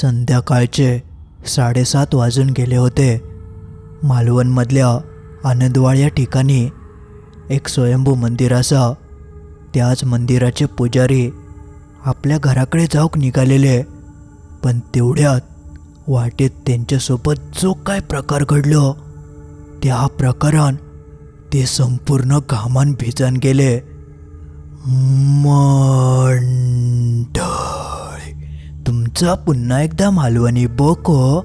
संध्याकाळचे साडेसात वाजून गेले होते. मालवणमधल्या आनंदवाळ या ठिकाणी एक स्वयंभू मंदिर असा. त्याच मंदिराचे पुजारी आपल्या घराकडे जाऊक निघालेले. पण तेवढ्यात वाटेत त्यांच्यासोबत जो काय प्रकार घडलो त्या प्रकारान ते संपूर्ण घामान भिजन गेले. मंड तुमचं पुन्हा एकदा मालवणी बोको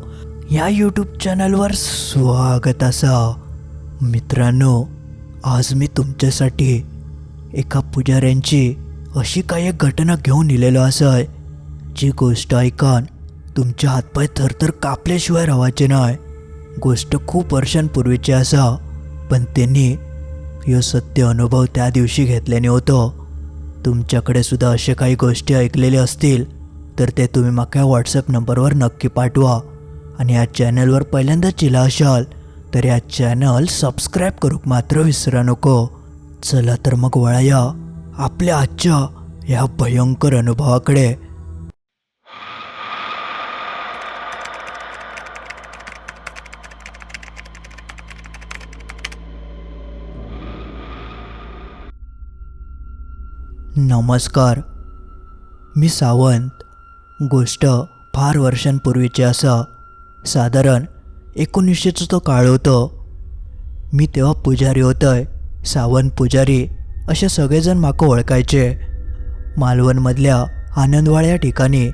या यूट्यूब चॅनलवर स्वागत असा. मित्रांनो आज मी तुमच्यासाठी एका पुजाऱ्यांची अशी काही एक घटना घेऊन इलेलो असय जी गोष्ट ऐकून तुमचे हातपाय थरथर कापल्याशिवाय राहायचे नाही. गोष्ट खूप वर्षांपूर्वीची असा पण त्यांनी यो सत्य अनुभव त्या दिवशी घेतल्याने होतो. तुमच्याकडे सुद्धा असे काही गोष्टी ऐकलेले असतील तर ते तुम्ही माका व्हॉट्सअप नंबरवर नक्की पाठवा. आणि या चॅनलवर पहिल्यांदाच चिला असाल तर या चॅनल सबस्क्राईब करूक मात्र विसरा नको. चला तर मग वळाया आपल्या आजच्या या भयंकर अनुभवाकडे. नमस्कार. मी सावंत. गोष्ट फार वर्षांपूर्वीची असा. साधारण एकोणीसशेचं तो काळ होतो. मी तेव्हा पुजारी होतोय सावंत पुजारी असे सगळेजण माका ओळखायचे. मालवणमधल्या आनंदवाळ या ठिकाणी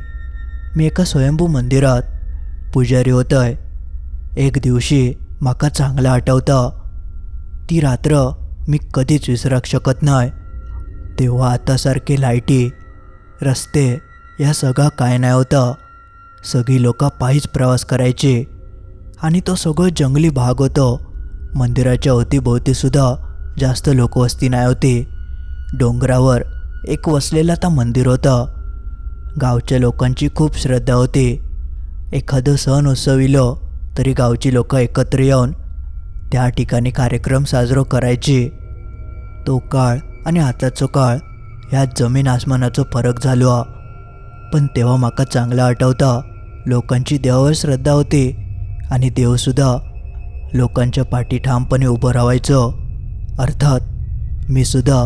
मी एका स्वयंभू मंदिरात पुजारी होतोय. एक दिवशी माका चांगलं आठवतं. ती रात्र मी कधीच विसराक शकत नाही. तेव्हा आतासारखे लाईटी रस्ते या सगळं काय नाही होतं. सगळी लोक पायीच प्रवास करायचे. आणि तो सगळं जंगली भाग होतो. मंदिराच्या अवतीभोवतीसुद्धा जास्त लोकवस्ती नाही होती. डोंगरावर एक वसलेलं तर मंदिर होतं. गावच्या लोकांची खूप श्रद्धा होती. एखादं सण उत्सव तरी गावची लोक एकत्र येऊन त्या ठिकाणी कार्यक्रम साजरो करायचे. तो काळ आणि आताचो काळ ह्यात जमीन आसमानाचो फरक झालो. हा. पण तेव्हा माका चांगला आठवता. लोकांची देवावर श्रद्धा होती. आणि देवसुद्धा लोकांच्या पाठी ठामपणे उभं राहायचं. अर्थात मी सुद्धा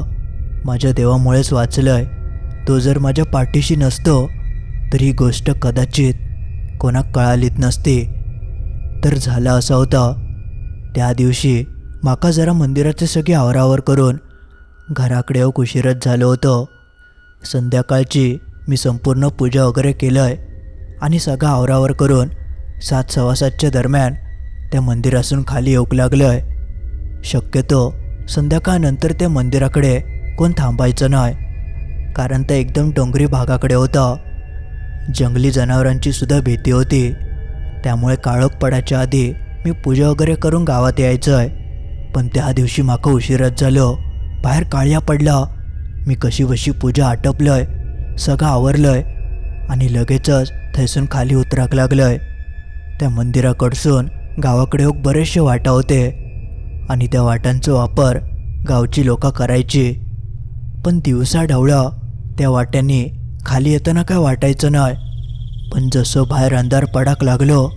माझ्या देवामुळेच वाचलंय. तो जर माझ्या पाठीशी नसतो तर ही गोष्ट कदाचित कोणाक कळालीच नसते. तर झालं असा होता. त्या दिवशी माका जरा मंदिराचे सगळे आवरावर करून घराकडे उशिरच झालं होतं. संध्याकाळची मी संपूर्ण पूजा वगैरे केलं आहे आणि सगळा आवरावर करून सात सव्वा सातच्या दरम्यान त्या मंदिरासून खाली येऊक लागलं आहे. शक्यतो संध्याकाळनंतर त्या मंदिराकडे कोण थांबायचं नाही कारण ते एकदम डोंगरी भागाकडे होतं. जंगली जनावरांची सुद्धा भीती होती. त्यामुळे काळोख पडायच्या आधी मी पूजा वगैरे करून गावात यायचं आहे. पण त्या दिवशी माका उशिराच झालं. बाहेर काळ्या पडला. मी कशी बशी पूजा आटपलंय. सगळं आवरलंय. आणि लगेचच थैसून खाली उतराक लागलंय. त्या मंदिराकडसून गावाकडे एक बरेचसे वाटा होते. आणि त्या वाटांचा वापर गावची लोक करायची. पण दिवसा ढवळा त्या वाट्यांनी खाली येताना काय वाटायचं नाही पण जसं बाहेर अंधार पडाक लागलो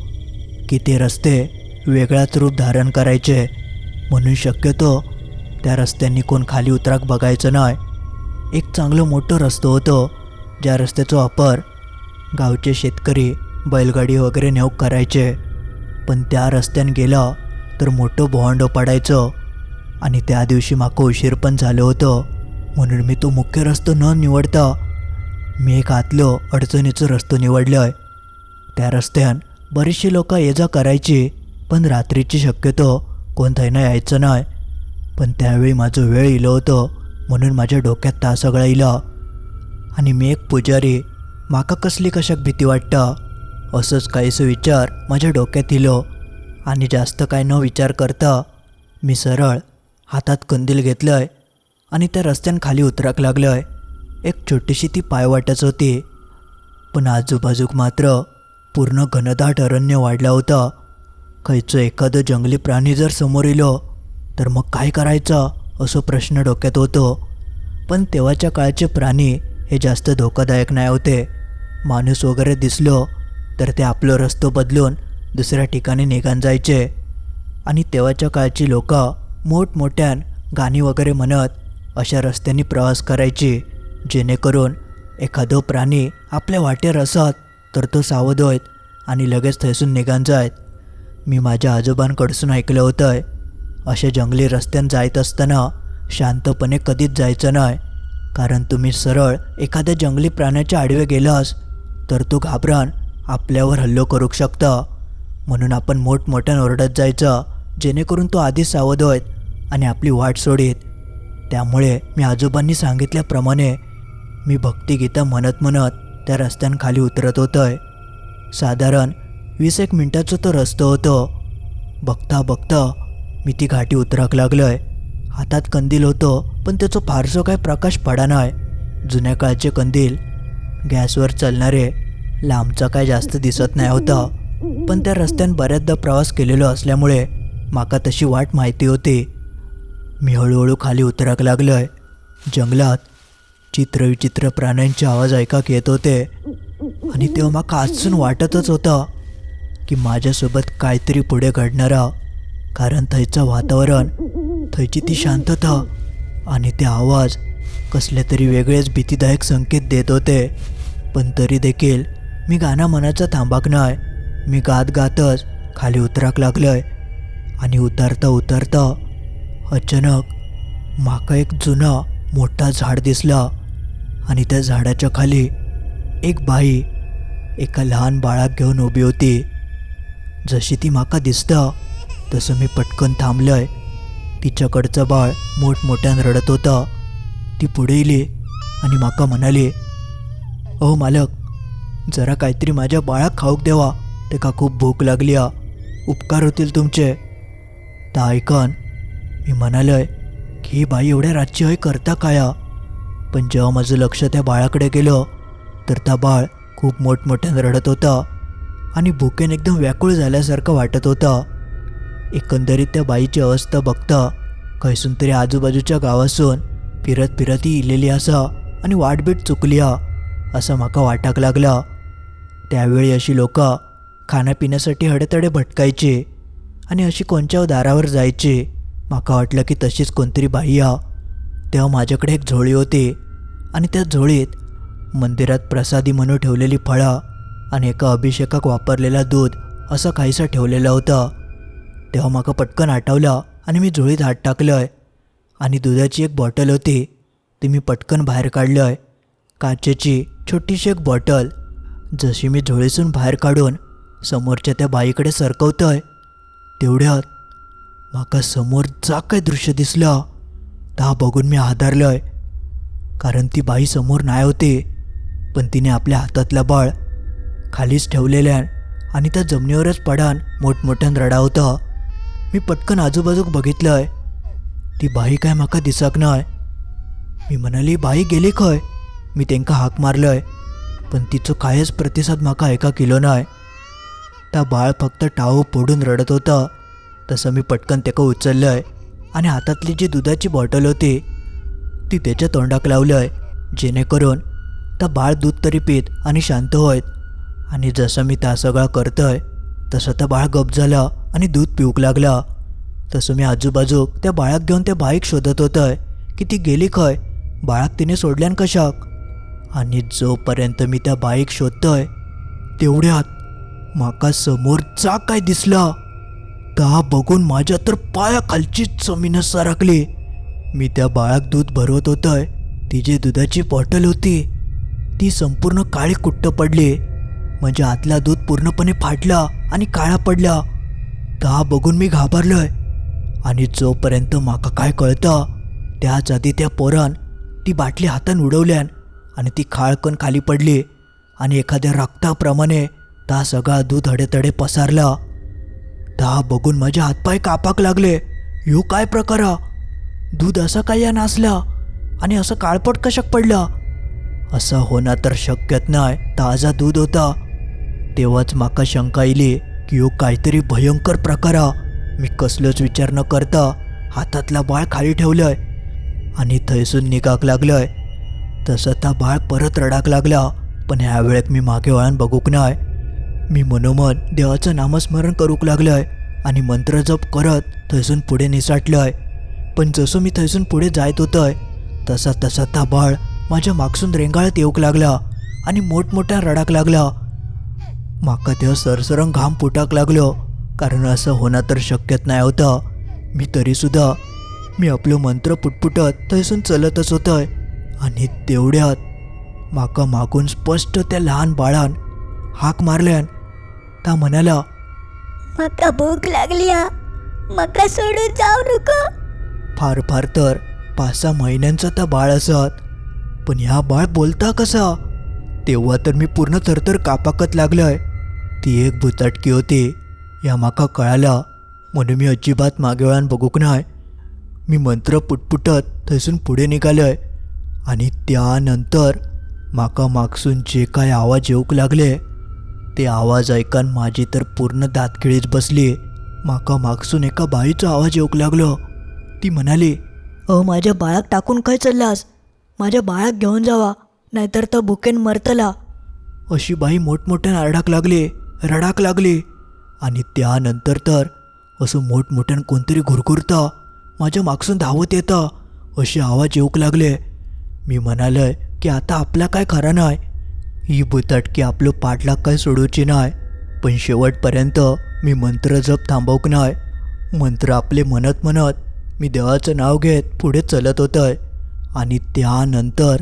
की ते रस्ते वेगळाच रूप धारण करायचे. म्हणून शक्यतो त्या रस्त्यांनी कोण खाली उतराक बघायचं नाही एक चांगलं मोठं रस्तो होतं. ज्या रस्त्याचा वापर गावचे शेतकरी बैलगाडी वगैरे नेऊक करायचे पण त्या रस्त्यानं गेला तर मोठं भोंड पडायचं. आणि त्या दिवशी माको उशीर पण झालं होतं. म्हणून मी तो मुख्य रस्तो न निवडता मी एक आतलं अडचणीचं रस्तो आहे त्या रस्त्यान बरीचशी लोक ये जा करायची पण रात्रीची शक्यतो कोणताही थैनं यायचं नाही. पण त्यावेळी माझं वेळ इलं होतं. म्हणून माझ्या डोक्यात ता सगळा इला. आणि मी एक पुजारी. माका कसली कशाक भीती वाटता? असंच काहीसं विचार माझ्या डोक्यात इलो. आणि जास्त काय न विचार करता मी सरळ हातात कंदील घेतलंय आणि त्या रस्त्यान खाली उतराक लागलंय. एक छोटीशी ती पायवाटच होती. पण आजूबाजूक मात्र पूर्ण घनदाट अरण्य वाढला होता. खयचं एखादं जंगली प्राणी जर समोर इलो तर मग काय करायचं असं प्रश्न डोक्यात होतो. पण तेव्हाच्या काळचे प्राणी हे जास्त धोकादायक नाही होते. माणूस वगैरे दिसलो तर ते आपलं रस्तो बदलून दुसऱ्या ठिकाणी निघान जायचे. आणि तेव्हाच्या काळची लोक मोठमोठ्यान गाणी वगैरे म्हणत अशा रस्त्यांनी प्रवास करायची जेणेकरून एखादो प्राणी आपल्या वाटेर असत तर तो सावध होईत आणि लगेच थैसून निघान जायत. मी माझ्या आजोबांकडसून ऐकलं होतं अशा जंगली रस्त्यानं जायत असताना शांतपणे कधीच जायचं नाही. कारण तुम्ही सरळ एखाद्या जंगली प्राण्याच्या आडवे गेलास तर तो घाबरान आपल्यावर हल्लो करू शकतं. म्हणून आपण मोठमोठ्यानं ओरडत जायचं जेणेकरून तो आधीच सावध होईत आणि आपली वाट सोडीत त्यामुळे मी आजोबांनी सांगितल्याप्रमाणे मी भक्तिगीता म्हणत म्हणत त्या रस्त्यांखाली उतरत होतोय. साधारण वीस एक मिनटाचा तो रस्तो होतो. बघता बघता मी ती घाटी उतराक लागलोय. हातात कंदील होतो. पण त्याचं फारसं काय प्रकाश पडा नाही जुन्या काळचे कंदील गॅसवर चालणारे लांबचा काय जास्त दिसत नाही होता. पण त्या रस्त्यानं बऱ्याचदा प्रवास केलेलो असल्यामुळे माका तशी वाट माहिती होती. मी हळूहळू खाली उतराक लागलोय. जंगलात चित्रविचित्र प्राण्यांचे आवाज ऐकाक येत होते. आणि तेव्हा माका आजून वाटतच होतं की माझ्यासोबत काहीतरी पुढे घडणारा कारण थंयचं वातावरण थंयची ती शांतता आणि ते आवाज कसले तरी वेगळेच भीतीदायक संकेत देत होते. पण तरी देखील मी गाणं मनाचा थांबाक नाही मी गात गातच खाली उतराक लागलंय. आणि उतरता उतरता अचानक माका एक जुना मोठा झाड दिसला. आणि त्या झाडाच्या खाली एक बाई एका लहान बाळाक घेऊन उभी होती. जशी ती माका दिसता तसं मी पटकन थांबलंय. तिच्याकडचं बाळ मोठमोठ्यानं रडत होता. ती पुढे इली आणि माका म्हणाली अहो मालक जरा काहीतरी माझ्या बाळाक खाऊक देवा तेका खूप भूक लागली आ उपकार होतील तुमचे. ता ऐकन मी म्हणालोय की ही बाई एवढ्या रातची हय करता काया? पण जेव्हा माझं लक्ष त्या बाळाकडे गेलं तर त्या बाळ खूप मोठमोठ्यानं रडत होता आणि भुकेन एकदम व्याकुळ झाल्यासारखं वाटत होता. एकंदरीत त्या बाईची अवस्था बघता खैसून तरी आजूबाजूच्या गावासून फिरत फिरत ही इलेली असा आणि वाटबीट चुकली हा असं माका वाटाक लागला. त्यावेळी अशी लोक खाण्यापिण्यासाठी हडेतडे भटकायचे आणि अशी कोणच्या दारावर जायचे. माका वाटलं की तशीच कोणतरी बाई हा तेव्हा माझ्याकडे एक झोळी होती आणि त्या झोळीत मंदिरात प्रसादी म्हणून ठेवलेली फळं आणि एका अभिषेकाक वापरलेला दूध असं काहीसा ठेवलेलं होतं. तेव्हा माका पटकन आठवलं आणि मी झोळीत हात टाकलंय. आणि दुधाची एक बॉटल होती ती मी पटकन बाहेर काढलंय. काचेची छोटीशी एक बॉटल जशी मी झोळीसून बाहेर काढून समोरच्या त्या बाईकडे सरकवतोय. तेवढ्यात माका समोर जा काय दृश्य दिसलं ता बघून मी हादरलोय. कारण ती बाई समोर नाही होती पण तिने आपल्या हातातला बळ खालीच ठेवलेल्या आणि त्या जमिनीवरच पडान मोठमोठ्यान रडावतं मी पटकन आजूबाजूक बघितलंय ती बाई काय म्हाका दिसक नाय. मी म्हणाली बाई गेली खंय? मी तेंका हाक मारलंय पण तिचो कायच प्रतिसाद म्हाका ऐका केलो नाय. ता बाळ फक्त टाळो फोडून रडत होता. तसं मी पटकन तेका उचललंय आणि हातातली जी दुधाची बॉटल होती ती त्याच्या तोंडाक लावलंय जेणेकरून त्या बाळ दूध तरी पीत आणि शांत होईत. आणि जसं मी त्या सगळा करतोय तसं तर बाळ गप झालं. आणि दूध पिऊक लागला. तसं मी आजूबाजूक त्या बाळाक घेऊन त्या बाईक शोधत होतंय की ती गेली खंय? बाळाक तिने सोडल्यान कशाक? आणि जोपर्यंत मी त्या बाईक शोधतोय तेवढ्यात माका समोर जा काय दिसला? ता बघून माझ्या तर पायाखालचीच जमीनच सरकली. मी त्या बाळाक दूध भरवत होतंय ती जी दुधाची बॉटल होती. ती संपूर्ण काळी कुट्ट पडली. म्हणजे आतला दूध पूर्णपणे फाटला आणि काळा पडला. ता बघून मी घाबरलोय. आणि जोपर्यंत माका काय कळतं त्याच आधी त्या पोरान ती बाटली हातान उडवल्यान आणि ती खाळकन खाली पडली आणि एखाद्या रक्ताप्रमाणे ता सगळा दूध हडेतडे पसारला. ता बघून माझे हातपाय कापाक लागले. ह्यो काय प्रकार? दूध असं काय या नासला आणि असं काळपट कशाक पडला? असं होणं तर शक्यच नाही ताजा दूध होता. तेव्हाच माका शंका येली की ह्यो काहीतरी भयंकर प्रकार. मी कसलोच विचार न करता हातातला बाळ खाली ठेवलंय आणि थंयसून निघाक लागलंय. तसं त्या बाळ परत रडाक लागला पण ह्या वेळेत मी मागे वळण बघूक नाय. मी मनोमन देवाचं नामस्मरण करूक लागलोय आणि मंत्र जप करत थंयसून पुढे निसाटलंय. पण जसं मी थंयसून पुढे जायत होतोय तसा तसा ता बाळ माझ्या मागसून रेंगाळत येऊक लागला आणि मोठमोठ्या रडाक लागला. माका तेव्हा सरसरंग घाम फुटाक लागलो. कारण असं होणं तर शक्यच नाही होतं. मी तरीसुद्धा मी आपलं मंत्र पुटपुटत थंयसून चलतच होतंय. आणि तेवढ्यात माका मागून स्पष्ट त्या लहान बाळान हाक मारल्यान ता म्हणाला म्हाका भूक लागली म्हाका सोडून जाऊ नको. फार फार तर पाच सहा महिन्यांचा त्या बाळ असत. पण ह्या बाळ बोलता कसा? तेव्हा तर मी पूर्ण थरथर कापाकत लागलोय. ती एक भुताटकी होती. या माका कळाला म्हणून मी अजिबात मागे वळून बघूक नाय. मी मंत्र पुटपुटत थंयसून पुढे निघालोय. आणि त्यानंतर माका मागसून जे काय आवाज येऊक लागले ते आवाज ऐकून माझी तर पूर्ण दातखिळीच बसली. माका मागसून एका बाईचा आवाज येऊक लागलो. ती म्हणाली अ माझ्या बाळाक टाकून काय चाललास? माझ्या बाळाक घेऊन जावा नाहीतर तो भुकेन मरतला. अशी बाई मोठमोठ्यान आरडाक लागली. रडाक लागली. आणि त्यानंतर तर असं मोठमोठ्यान कोणतरी घुरघुरतं माझ्या मागसून धावत येतं असे आवाज येऊक लागले. मी म्हणालंय की आता आपला काय खरा नाही ही बुतटकी आपलं पाठलाग काय सोडूची नाही पण शेवटपर्यंत मी मंत्र जप थांबवक नाही मंत्र आपले म्हणत म्हणत मी देवाचं नाव घेत पुढे चलत होतंय. आणि त्यानंतर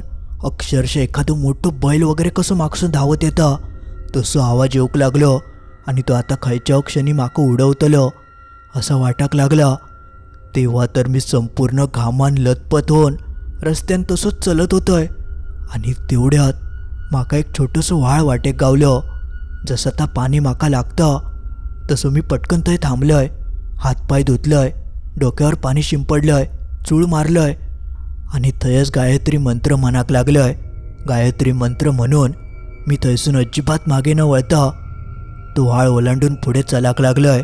अक्षरशः एखादं मोठं बैल वगैरे कसं मागसून धावत येतं? तसं आवाज येऊक लागलो आणि तो आता खायच्या क्षणी म्हाका उडवतलो. असं वाटाक लागला तेव्हा तर मी संपूर्ण घामान लतपत होऊन रस्त्यान तसंच चलत होतोय आणि तेवढ्यात माका एक छोटंसं व्हाळ वाटेक गावलं. जसं आता पाणी माका लागतं तसं मी पटकन थंय थांबलोय. हातपाय धुतलंय डोक्यावर पाणी शिंपडलंय चूळ मारलंय आणि थंयच गायत्री मंत्र म्हणाक लागलंय. गायत्री मंत्र म्हणून मी थंयसून अजिबात मागे न वळता तो व्हाळ ओलांडून पुढे चलाक लागलोय.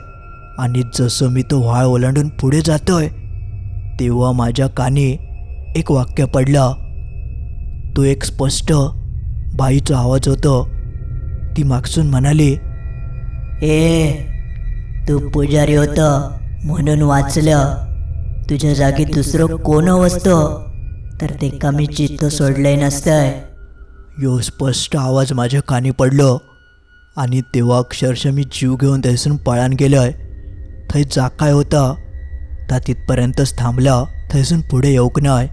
आणि जसं मी तो व्हाळ ओलांडून पुढे जातोय तेव्हा माझ्या कानी एक वाक्य पडला. तो एक स्पष्ट बाईचा आवाज होतो. ती मागसून म्हणाली ए तू पुजारी होत म्हणून वाचलं. तुझ्या जागी दुसरं कोण असतो तर ते कमी चित्त सोडलंय नसतंय? यो स्पष्ट आवाज माझ्या कानी पडलो. आणि तेव्हा अक्षरशः मी जीव घेऊन थंयसून पळान गेलोय. थंय जाकाय होता? ता तिथपर्यंतच थांबला थंयसून पुढे येऊक नाय.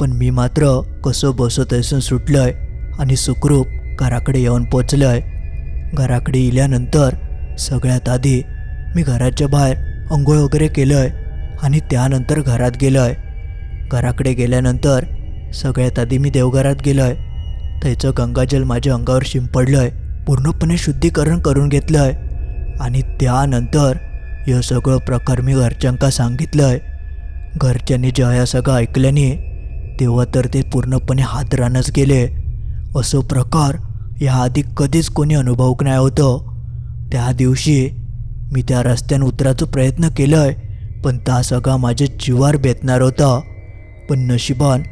पण मी मात्र कसं बसो थंयसून सुटलोय आणि सुखरूप घराकडे येऊन पोचलोय. घराकडे इल्यानंतर सगळ्यात आधी मी घराच्या बाहेर अंघोळ वगैरे केलंय आणि त्यानंतर घरात गेलोय. घराकडे गेल्यानंतर सगळ्यात आधी मी देवघरात गेलोय. त्याचं गंगाजल माझ्या अंगावर शिंपडलंय. पूर्णपणे शुद्धीकरण करून घेतलंय. आणि त्यानंतर हे सगळं प्रकार मी घरच्यांका सांगितलंय. घरच्यांनी जेव्हा या सगळं ऐकल्याने तेव्हा तर ते पूर्णपणे हादरानच गेले. असं प्रकार याआधी कधीच कोणी अनुभवक नाही होतं. त्या दिवशी मी त्या रस्त्यानं उतरायचा प्रयत्न केलाय पण ता सगळा माझ्या जीवार बेतणार होता. पण नशिबान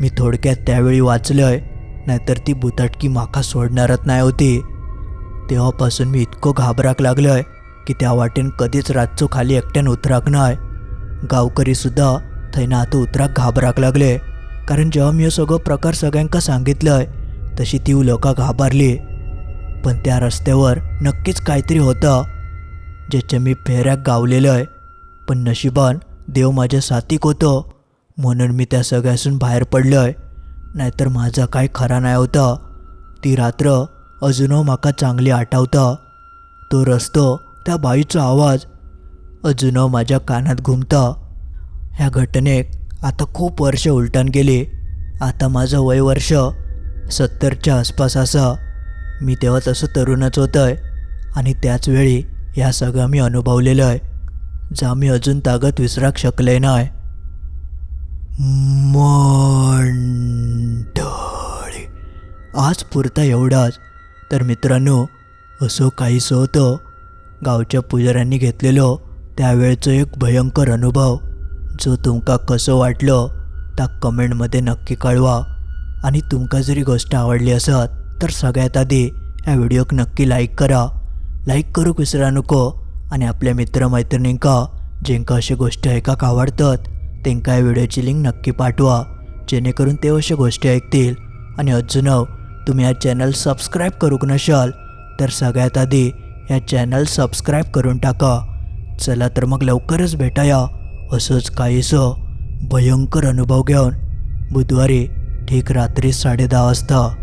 मी थोडक्यात त्यावेळी वाचलंय. नाहीतर ती बुताटकी माका सोडणारच नाही होती. तेव्हापासून मी इतकं घाबराक लागलोय की त्या वाटेन कधीच रातचो खाली एकट्यान उतराक नाय. गावकरीसुद्धा थंयना आता उतराक घाबराक लागले कारण जेव्हा मी हे सगळं प्रकार सगळ्यांका सांगितलंय तशी ती लोका घाबरली. पण त्या रस्त्यावर नक्कीच काहीतरी होतं ज्याच्या मी फेऱ्याक गावलेलं पण नशिबान देव माझ्या साथीक होतो म्हणून मी त्या सगळ्यासून बाहेर पडलोय. नाहीतर माझा काय खरा नाही होता. ती रात्र अजूनो म्हाका चांगली आठवता. तो रस्तो त्या बाईचा आवाज अजूनो माझ्या कानात घुमता. ह्या घटनेक आता खूप वर्ष उलटून गेली. आता माझं वय वर्ष सत्तरच्या आसपास असा. मी तेव्हा तसं तरुणच होतंय आणि त्याच वेळी ह्या सगळं मी अनुभवलेलं आहे जा मी अजून तागत विसराक शकले नाही. मन आज पुरता एवढाच. तर मित्रांनो असं काहीसं होतं. गावच्या पुजाऱ्यांनी घेतलेलो त्यावेळचं एक भयंकर अनुभव जो तुमका कसं वाटलं त्या कमेंटमध्ये नक्की कळवा. आणि तुमका जरी गोष्ट आवडली असत तर सगळ्यात आधी ह्या व्हिडिओक नक्की लाईक करा. लाईक करूक विसरा नको आणि आपल्या मित्रमैत्रिणींका जेंका अशा गोष्टी ऐकाक आवडतात त्यांका ह्या व्हिडिओची लिंक नक्की पाठवा जेणेकरून ते अशा गोष्टी ऐकतील. आणि अजून तुम्ही हा चॅनल सबस्क्राईब करूक नशाल तर सगळ्यात आधी ह्या चॅनल सबस्क्राईब करून टाका. चला तर मग लवकरच भेटाया. असंच काहीसं भयंकर अनुभव घेऊन. बुधवारी ठीक रात्री साडे दहा वाजता